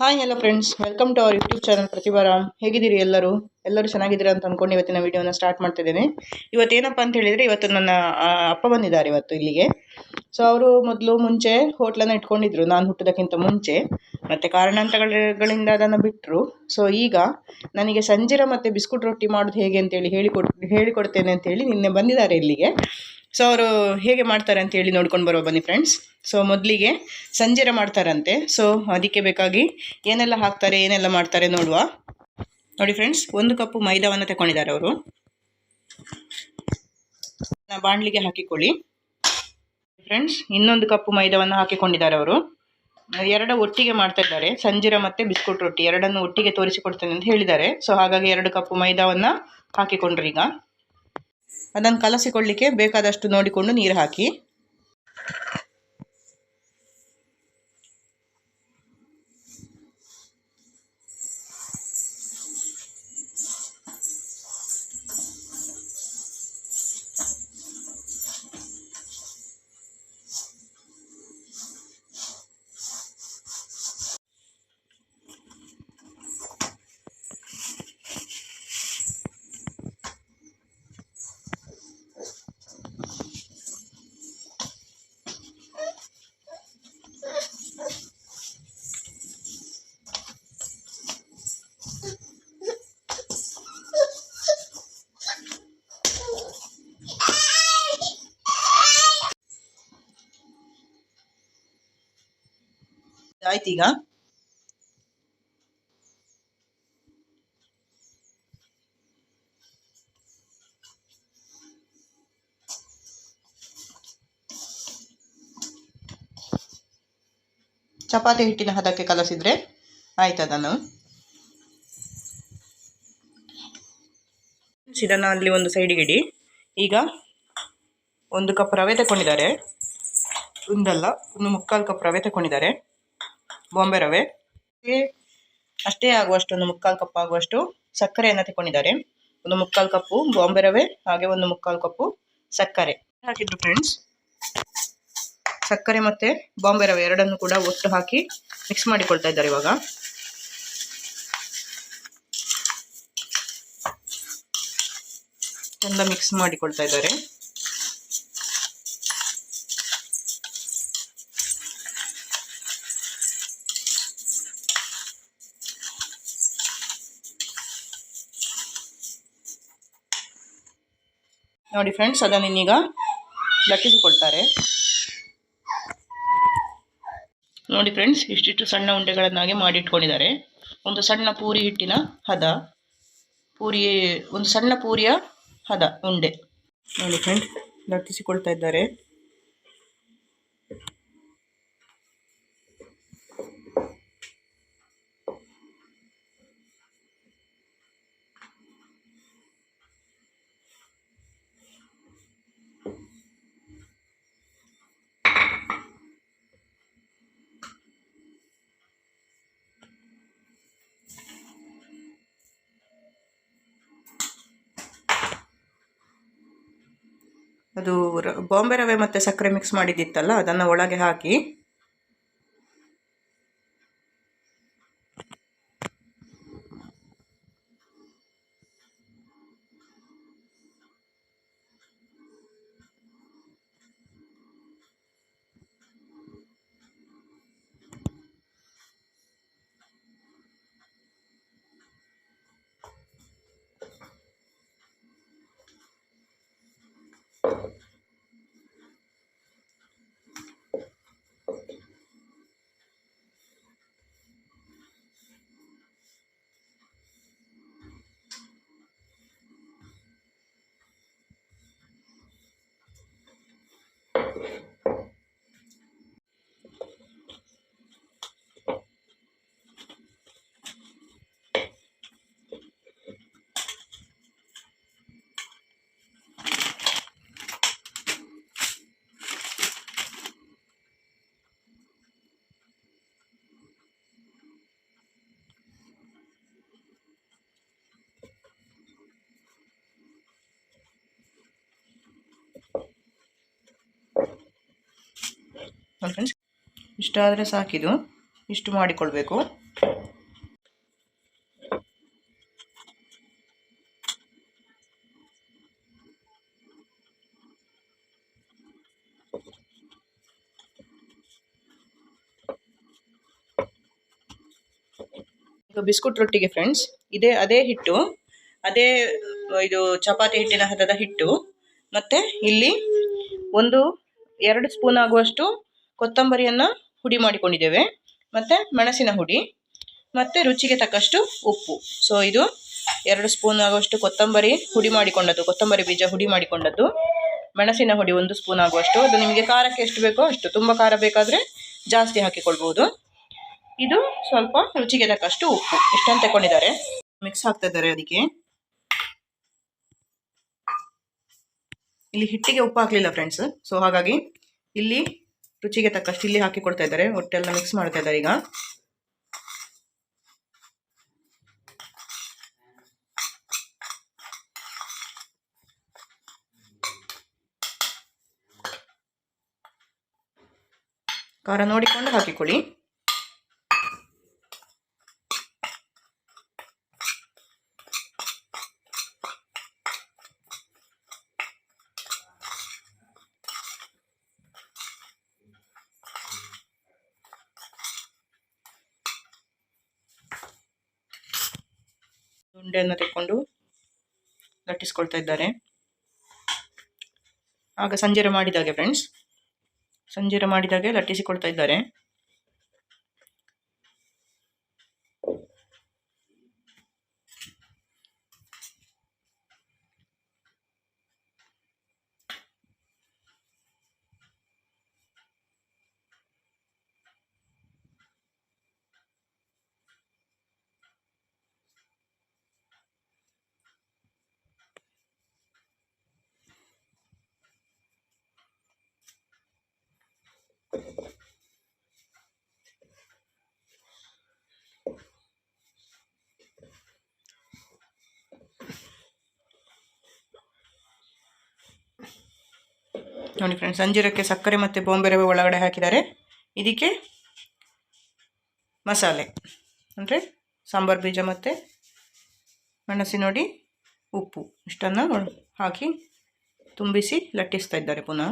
Hi hello friends welcome to our YouTube channel Prathibha Ram ಹೇಗಿದ್ದೀರಿ ಎಲ್ಲರೂ? ಎಲ್ಲರೂ ಚೆನ್ನಾಗಿದ್ದೀರಾ ಅಂತ ಅಂದ್ಕೊಂಡು ಇವತ್ತಿನ ವಿಡಿಯೋನ ಸ್ಟಾರ್ಟ್ ಮಾಡ್ತಿದ್ದೇನೆ. ಇವತ್ತೇನಪ್ಪ ಅಂತ ಹೇಳಿದರೆ ಇವತ್ತು ನನ್ನ ಅಪ್ಪ ಬಂದಿದ್ದಾರೆ ಇವತ್ತು ಇಲ್ಲಿಗೆ. ಸೊ ಅವರು ಮೊದಲು ಮುಂಚೆ ಹೋಟ್ಲನ್ನು ಇಟ್ಕೊಂಡಿದ್ರು. ನಾನು ಹುಟ್ಟೋದಕ್ಕಿಂತ ಮುಂಚೆ. ಮತ್ತು ಕಾರಣಾಂತರಗಳಿಂದ ಅದನ್ನು ಬಿಟ್ಟರು ಸೊ ಈಗ ನನಗೆ ಸಂಜಿರ ಮತ್ತು ಬಿಸ್ಕುಟ್ ರೊಟ್ಟಿ ಮಾಡೋದು ಹೇಗೆ ಅಂತೇಳಿ ಹೇಳಿಕೊಡ್, ಹೇಳಿಕೊಡ್ತೇನೆ ಅಂತೇಳಿ ನಿನ್ನೆ ಬಂದಿದ್ದಾರೆ ಇಲ್ಲಿಗೆ. ಸೊ ಅವರು ಹೇಗೆ ಮಾಡ್ತಾರೆ ಅಂತೇಳಿ ನೋಡ್ಕೊಂಡು ಬರುವ ಬನ್ನಿ ಫ್ರೆಂಡ್ಸ್ ಸೊ ಮೊದಲಿಗೆ ಸಂಜಿರ ಮಾಡ್ತಾರಂತೆ. ಸೊ ಅದಕ್ಕೆ ಬೇಕಾಗಿ ಏನೆಲ್ಲ ಹಾಕ್ತಾರೆ, ಏನೆಲ್ಲ ಮಾಡ್ತಾರೆ ನೋಡುವ. ನೋಡಿ ಫ್ರೆಂಡ್ಸ್ ಒಂದು ಕಪ್ಪು ಮೈದಾವನ್ನು ತಗೊಂಡಿದ್ದಾರೆ ಅವರು. ಬಾಣಲಿಗೆ ಹಾಕಿಕೊಳ್ಳಿ. ಫ್ರೆಂಡ್ಸ್ ಇನ್ನೊಂದು ಕಪ್ಪು ಮೈದಾವನ್ನು ಹಾಕಿಕೊಂಡಿದ್ದಾರೆ ಅವರು. ಎರಡು ಒಟ್ಟಿಗೆ ಮಾಡ್ತಾ ಇದ್ದಾರೆ. ಸಂಜೀರ ಮತ್ತು ಬಿಸ್ಕುಟ್ ರೊಟ್ಟಿ ಎರಡನ್ನು ಒಟ್ಟಿಗೆ ತೋರಿಸಿಕೊಡ್ತೇನೆ ಅಂತ ಹೇಳಿದ್ದಾರೆ. ಸೊ ಹಾಗಾಗಿ ಎರಡು ಕಪ್ ಮೈದಾವನ್ನು ಹಾಕಿಕೊಂಡ್ರಿ ಈಗ. ಅದನ್ನು ಕಲಸಿಕೊಳ್ಳಿಕ್ಕೆ ಬೇಕಾದಷ್ಟು ನೋಡಿಕೊಂಡು ನೀರು ಹಾಕಿ. ಆಯ್ತು ಈಗ. ಚಪಾತಿ ಹಿಟ್ಟಿನ ಹದಕ್ಕೆ ಕಲಸಿದ್ರೆ ಆಯ್ತದನ್ನು ಇದನ್ನು ಅಲ್ಲಿ ಒಂದು ಸೈಡಿಗೆ ಇಡಿ. ಈಗ ಒಂದು ಕಪ್ ರವೆ ತಗೊಂಡಿದ್ದಾರೆ ಒಂದಲ್ಲ, ಒಂದು ಮುಕ್ಕಾಲು ಕಪ್ ರವೆ ತಗೊಂಡಿದ್ದಾರೆ ಬಾಂಬೆ ರವೆ ಅಷ್ಟೇ ಆಗುವಷ್ಟು, ಒಂದು ಮುಕ್ಕಾಲು ಕಪ್ ಆಗುವಷ್ಟು ಸಕ್ಕರೆಯನ್ನು ತಗೊಂಡಿದ್ದಾರೆ ಒಂದು ಮುಕ್ಕಾಲು ಕಪ್ಪು ಬಾಂಬೆ ರವೆ ಹಾಗೆ ಒಂದು ಮುಕ್ಕಾಲು ಕಪ್ಪು ಸಕ್ಕರೆ. ಹಾಕಿದ್ರು ಫ್ರೆಂಡ್ಸ್ ಸಕ್ಕರೆ ಮತ್ತು ಬಾಂಬೆ ರವೆ ಎರಡನ್ನು ಕೂಡ ಒಟ್ಟು ಹಾಕಿ ಮಿಕ್ಸ್ ಮಾಡಿಕೊಳ್ತಾ ಇದ್ದಾರೆ ಇವಾಗ. ಎಲ್ಲ ಮಿಕ್ಸ್ ಮಾಡಿಕೊಳ್ತಾ ಇದ್ದಾರೆ. ನೋಡಿ ಫ್ರೆಂಡ್ಸ್, ಅದನ್ನು ಇನ್ನೀಗ ಲಟ್ಟಿಸಿಕೊಳ್ತಾರೆ ನೋಡಿ ಫ್ರೆಂಡ್ಸ್, ಇಷ್ಟಿಷ್ಟು ಸಣ್ಣ ಉಂಡೆಗಳನ್ನಾಗಿ ಮಾಡಿಟ್ಕೊಂಡಿದ್ದಾರೆ. ಒಂದು ಸಣ್ಣ ಪೂರಿ ಹಿಟ್ಟಿನ ಹದ. ಪೂರಿ, ಒಂದು ಸಣ್ಣ ಪೂರಿಯ ಹದ, ಉಂಡೆ. ನೋಡಿ ಫ್ರೆಂಡ್ ಲಟ್ಟಿಸಿಕೊಳ್ತಾ ಇದ್ದಾರೆ. ಅದು ಬಾಂಬೆ ರವೆ ಮತ್ತು ಸಕ್ಕರೆ ಮಿಕ್ಸ್ ಮಾಡಿದ್ದಿತ್ತಲ್ಲ ಅದನ್ನು ಒಳಗೆ ಹಾಕಿ ನೋಡಿ ಫ್ರೆಂಡ್ಸ್ ಇಷ್ಟಾದರೆ ಸಾಕಿದು ಇಷ್ಟು ಮಾಡಿಕೊಳ್ಬೇಕು. ಬಿಸ್ಕುಟ್ ರೊಟ್ಟಿಗೆ ಫ್ರೆಂಡ್ಸ್ ಇದೇ, ಅದೇ ಹಿಟ್ಟು. ಅದೇ, ಇದು ಚಪಾತಿ ಹಿಟ್ಟಿನ ಹದದ ಹಿಟ್ಟು. ಮತ್ತೆ ಇಲ್ಲಿ ಒಂದು ಎರಡು ಸ್ಪೂನ್ ಆಗುವಷ್ಟು ಕೊತ್ತಂಬರಿಯನ್ನು ಹುಡಿ ಮಾಡಿಕೊಂಡಿದ್ದೇವೆ. ಮತ್ತೆ ಮೆಣಸಿನ ಹುಡಿ, ಮತ್ತೆ ರುಚಿಗೆ ತಕ್ಕಷ್ಟು ಉಪ್ಪು. ಸೊ ಇದು ಎರಡು ಸ್ಪೂನ್ ಆಗುವಷ್ಟು ಕೊತ್ತಂಬರಿ ಹುಡಿ ಮಾಡಿಕೊಂಡದ್ದು, ಕೊತ್ತಂಬರಿ ಬೀಜ ಹುಡಿ ಮಾಡಿಕೊಂಡದ್ದು. ಮೆಣಸಿನ ಹುಡಿ ಒಂದು ಸ್ಪೂನ್ ಆಗುವಷ್ಟು. ಅದು ನಿಮಗೆ ಖಾರಕ್ಕೆ ಎಷ್ಟು ಬೇಕೋ ಅಷ್ಟು, ತುಂಬ ಖಾರ ಬೇಕಾದರೆ ಜಾಸ್ತಿ ಹಾಕಿಕೊಳ್ಬೋದು. ಇದು ಸ್ವಲ್ಪ ರುಚಿಗೆ ತಕ್ಕಷ್ಟು ಉಪ್ಪು. ಇಷ್ಟಂತ ತಗೊಂಡಿದ್ದಾರೆ ಮಿಕ್ಸ್ ಆಗ್ತಾ ಇದ್ದಾರೆ ಅದಕ್ಕೆ. ಇಲ್ಲಿ ಹಿಟ್ಟಿಗೆ ಉಪ್ಪು ಹಾಕಲಿಲ್ಲ ಫ್ರೆಂಡ್ಸ್ ಸೊ ಹಾಗಾಗಿ ಇಲ್ಲಿ ರುಚಿಗೆ ತಕ್ಕಷ್ಟು ಇಲ್ಲಿ ಹಾಕಿ ಕೊಡ್ತಾ ಇದ್ದಾರೆ. ಒಟ್ಟೆಲ್ಲ ಮಿಕ್ಸ್ ಮಾಡ್ತಾ ಇದ್ದಾರೆ ಈಗ. ಖಾರ ನೋಡಿಕೊಂಡು ಹಾಕಿಕೊಳ್ಳಿ. ಉಂಡೆಯನ್ನು ತೆಕ್ಕೊಂಡು ಲಟ್ಟಿಸ್ಕೊಳ್ತಾ ಇದ್ದಾರೆ. ಆಗ ಸಂಜೆರ ಮಾಡಿದಾಗೆ ಫ್ರೆಂಡ್ಸ್ ಸಂಜೆರ ಮಾಡಿದಾಗೆ ಲಟ್ಟಿಸಿಕೊಳ್ತಾ ಇದ್ದಾರೆ. ನೋಡಿ ಫ್ರೆಂಡ್ಸ್ ಅಂಜೀರಕ್ಕೆ ಸಕ್ಕರೆ ಮತ್ತು ಬಾಂಬೆ ರವೆ ಒಳಗಡೆ ಹಾಕಿದ್ದಾರೆ. ಇದಕ್ಕೆ ಮಸಾಲೆ, ಅಂದರೆ ಸಾಂಬಾರು ಬೀಜ ಮತ್ತು ಮೆಣಸಿ ನೋಡಿ, ಉಪ್ಪು ಇಷ್ಟನ್ನು ಹಾಕಿ ತುಂಬಿಸಿ ಲಟ್ಟಿಸ್ತಾ ಇದ್ದಾರೆ ಪುನಃ.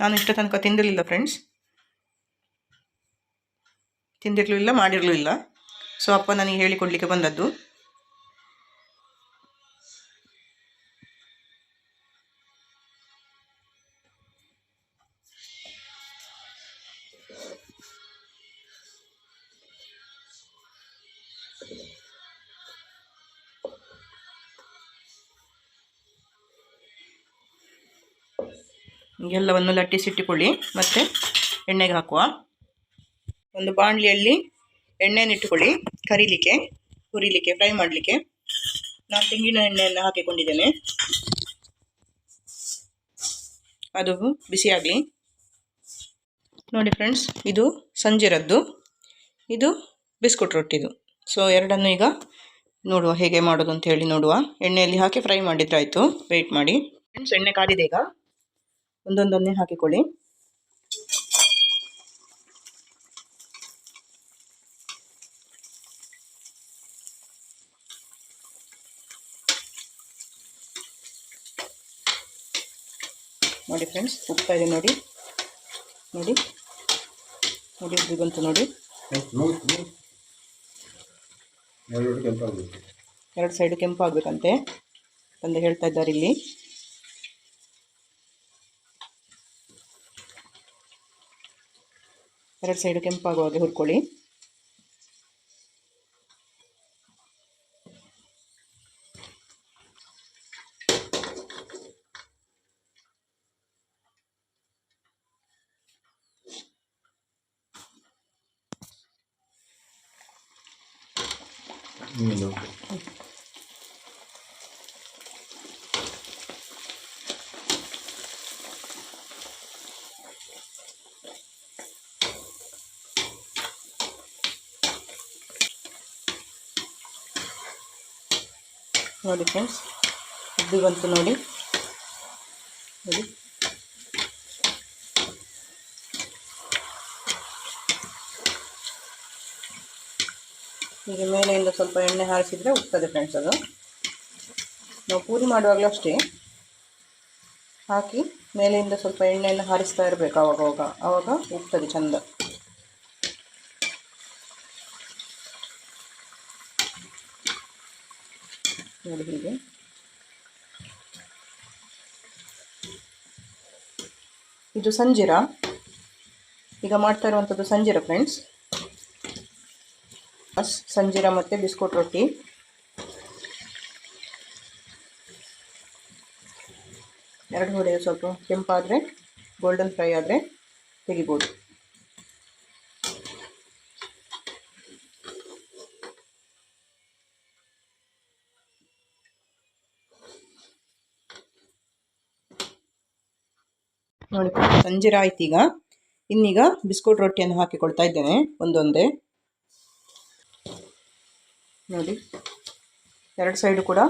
ನಾನು ಇಷ್ಟ ತನಕ ತಿಂದಿರಲಿಲ್ಲ ಫ್ರೆಂಡ್ಸ್ ತಿಂದಿರಲಿಲ್ಲ, ಮಾಡಿರಲಿಲ್ಲ. ಸೊ ಅಪ್ಪ ನನಗೆ ಹೇಳಿಕೊಡ್ಲಿಕ್ಕೆ ಬಂದದ್ದು. ಎಲ್ಲವನ್ನು ಲಟ್ಟಿಸಿಟ್ಟುಕೊಳ್ಳಿ. ಮತ್ತೆ ಎಣ್ಣೆಗೆ ಹಾಕುವ. ಒಂದು ಬಾಣಲಿಯಲ್ಲಿ ಎಣ್ಣೆನಿಟ್ಟುಕೊಳ್ಳಿ ಕರೀಲಿಕ್ಕೆ, ಹುರಿಲಿಕ್ಕೆ ಫ್ರೈ ಮಾಡಲಿಕ್ಕೆ. ನಾನು ತೆಂಗಿನ ಎಣ್ಣೆಯನ್ನು ಹಾಕಿಕೊಂಡಿದ್ದೇನೆ. ಅದು ಬಿಸಿಯಾಗಲಿ. ನೋಡಿ ಫ್ರೆಂಡ್ಸ್ ಇದು ಸಂಜೆರದ್ದು ಇದು ಬಿಸ್ಕುಟ್ ರೊಟ್ಟಿದು. ಸೊ ಎರಡನ್ನು ಈಗ ನೋಡುವ ಹೇಗೆ ಮಾಡೋದು ಅಂತ ಹೇಳಿ ನೋಡುವ. ಎಣ್ಣೆಯಲ್ಲಿ ಹಾಕಿ ಫ್ರೈ ಮಾಡಿದ್ರಾಯಿತು ವೆಯ್ಟ್ ಮಾಡಿ. ಫ್ರೆಂಡ್ಸ್ ಎಣ್ಣೆ ಕಾದಿದೆ ಈಗ. ಒಂದೊಂದನ್ನೇ ಹಾಕಿಕೊಳ್ಳಿ. ನೋಡಿ ಫ್ರೆಂಡ್ಸ್ ಉಪ್ಪ ಇದೆ ನೋಡಿ. ನೋಡಿ. ನೋಡಿ ಬಂತು ನೋಡಿ. ಎರಡು ಸೈಡು ಕೆಂಪು ಆಗಬೇಕಂತೆ. ತಂದೆ ಹೇಳ್ತಾ ಇದ್ದಾರೆ ಇಲ್ಲಿ. ಎರಡು ಸೈಡು ಕೆಂಪಾಗುವ ಹಾಗೆ ಹುರ್ಕೊಳ್ಳಿ. ನೋಡಿ ಫ್ರೆಂಡ್ಸ್ ಇದು ಬಂತು ನೋಡಿ. ನೋಡಿ. ಈಗ ಮೇಲೆಯಿಂದ ಸ್ವಲ್ಪ ಎಣ್ಣೆ ಹಾರಿಸಿದರೆ ಉಗ್ತದೆ ಫ್ರೆಂಡ್ಸ್ ಅದು. ನಾವು ಪೂರಿ ಮಾಡುವಾಗಲೂ ಅಷ್ಟೇ. ಹಾಕಿ ಮೇಲೆಯಿಂದ ಸ್ವಲ್ಪ ಎಣ್ಣೆಯನ್ನು ಹಾರಿಸ್ತಾ ಇರಬೇಕು ಅವಾಗ ಆವಾಗ ಉಪ್ತದೆ ಚಂದ. ನೋಡಿ ಹೀಗೆ. ಇದು ಸಂಜೀರ. ಈಗ ಮಾಡ್ತಾ ಇರುವಂಥದ್ದು ಸಂಜೀರ ಫ್ರೆಂಡ್ಸ್ ಸಂಜೀರ ಮತ್ತು ಬಿಸ್ಕೋಟ್ ರೊಟ್ಟಿ. ಎರಡು ಹೊಡೆಯೋ ಸ್ವಲ್ಪ ಕೆಂಪಾದರೆ ಗೋಲ್ಡನ್ ಫ್ರೈ ಆದರೆ ತೆಗಿಬೋದು. ನೋಡಿ, ಸಂಜೆ ಈಗ. ಇನ್ನೀಗ ಬಿಸ್ಕುಟ್ ರೊಟ್ಟಿಯನ್ನು ಹಾಕಿಕೊಳ್ತಾ ಇದ್ದೇನೆ ಒಂದೊಂದೇ. ನೋಡಿ, ಎರಡು ಸೈಡು ಕೂಡ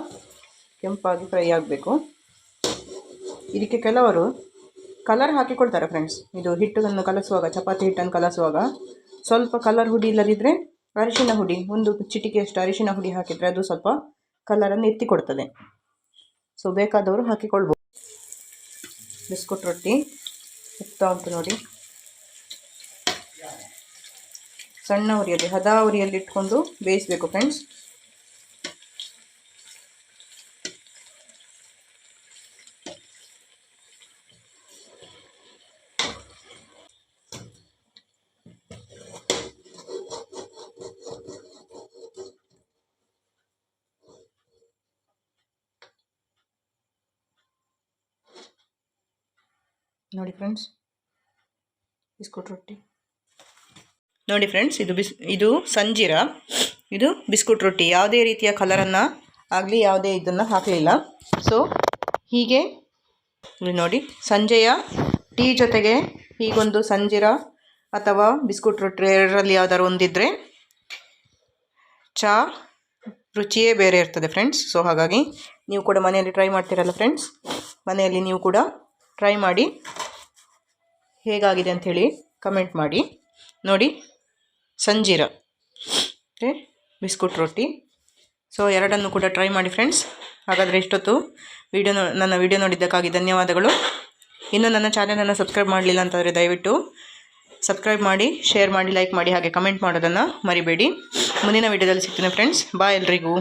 ಕೆಂಪಾಗಿ ಫ್ರೈ ಆಗಬೇಕು. ಇದಕ್ಕೆ ಕೆಲವರು ಕಲರ್ ಹಾಕಿಕೊಳ್ತಾರೆ ಫ್ರೆಂಡ್ಸ್. ಇದು ಹಿಟ್ಟನ್ನು ಕಲಸುವಾಗ, ಚಪಾತಿ ಹಿಟ್ಟನ್ನು ಕಲಸುವಾಗ ಸ್ವಲ್ಪ ಕಲರ್ ಹುಡಿ ಇಲ್ಲದಿದ್ದರೆ ಅರಿಶಿನ ಹುಡಿ, ಒಂದು ಚಿಟಿಕೆಯಷ್ಟು ಅರಿಶಿನ ಹುಡಿ ಹಾಕಿದರೆ ಅದು ಸ್ವಲ್ಪ ಕಲರನ್ನು ಎತ್ತಿಕೊಡ್ತದೆ. ಸೊ ಬೇಕಾದವರು ಹಾಕಿಕೊಳ್ಬೋದು. ಬಿಸ್ಕುಟ್ ರೊಟ್ಟಿ ಉಪ್ತಾ ಉಂಟು ನೋಡಿ. ಸಣ್ಣ ಉರಿಯಲ್ಲಿ ಹದ ಉರಿಯಲ್ಲಿ ಇಟ್ಕೊಂಡು ಬೇಯಿಸಬೇಕು ಫ್ರೆಂಡ್ಸ್ ನೋಡಿ ಫ್ರೆಂಡ್ಸ್, ಬಿಸ್ಕುಟ್ ರೊಟ್ಟಿ. ನೋಡಿ ಫ್ರೆಂಡ್ಸ್, ಇದು ಬಿಸ್, ಇದು ಸಂಜೀರ. ಇದು ಬಿಸ್ಕುಟ್ ರೊಟ್ಟಿ. ಯಾವುದೇ ರೀತಿಯ ಕಲರನ್ನು ಆಗಲಿ, ಯಾವುದೇ ಇದನ್ನು ಹಾಕಲಿಲ್ಲ. ಸೊ ಹೀಗೆ ನೋಡಿ, ಸಂಜೆಯ ಟೀ ಜೊತೆಗೆ ಹೀಗೊಂದು ಸಂಜೀರ ಅಥವಾ ಬಿಸ್ಕುಟ್ ರೊಟ್ಟಿ ಎರಡರಲ್ಲಿ ಯಾವ್ದಾದ್ರು ಒಂದಿದ್ದರೆ ಚಹಾ ರುಚಿಯೇ ಬೇರೆ ಇರ್ತದೆ ಫ್ರೆಂಡ್ಸ್. ಸೊ ಹಾಗಾಗಿ ನೀವು ಕೂಡ ಮನೆಯಲ್ಲಿ ಟ್ರೈ ಮಾಡ್ತೀರಲ್ಲ ಫ್ರೆಂಡ್ಸ್. ಮನೆಯಲ್ಲಿ ನೀವು ಕೂಡ ಟ್ರೈ ಮಾಡಿ. ಹೇಗಾಗಿದೆ ಅಂಥೇಳಿ ಕಮೆಂಟ್ ಮಾಡಿ. ನೋಡಿ, ಸಂಜೀರ ಮತ್ತು ಬಿಸ್ಕುಟ್ ರೊಟ್ಟಿ. ಸೊ ಎರಡನ್ನು ಕೂಡ ಟ್ರೈ ಮಾಡಿ ಫ್ರೆಂಡ್ಸ್ ಹಾಗಾದರೆ ಇಷ್ಟೊತ್ತು ವೀಡಿಯೋ ನನ್ನ ವಿಡಿಯೋ ನೋಡಿದ್ದಕ್ಕಾಗಿ ಧನ್ಯವಾದಗಳು. ಇನ್ನೂ ನನ್ನ ಚಾನಲನ್ನು ಸಬ್ಸ್ಕ್ರೈಬ್ ಮಾಡಲಿಲ್ಲ ಅಂತಂದರೆ ದಯವಿಟ್ಟು ಸಬ್ಸ್ಕ್ರೈಬ್ ಮಾಡಿ ಶೇರ್ ಮಾಡಿ ಲೈಕ್ ಮಾಡಿ, ಹಾಗೆ ಕಮೆಂಟ್ ಮಾಡೋದನ್ನು ಮರಿಬೇಡಿ. ಮುಂದಿನ ವಿಡಿಯೋದಲ್ಲಿ ಸಿಗ್ತೀನಿ ಫ್ರೆಂಡ್ಸ್ ಬಾಯ್ ಎಲ್ರಿಗೂ.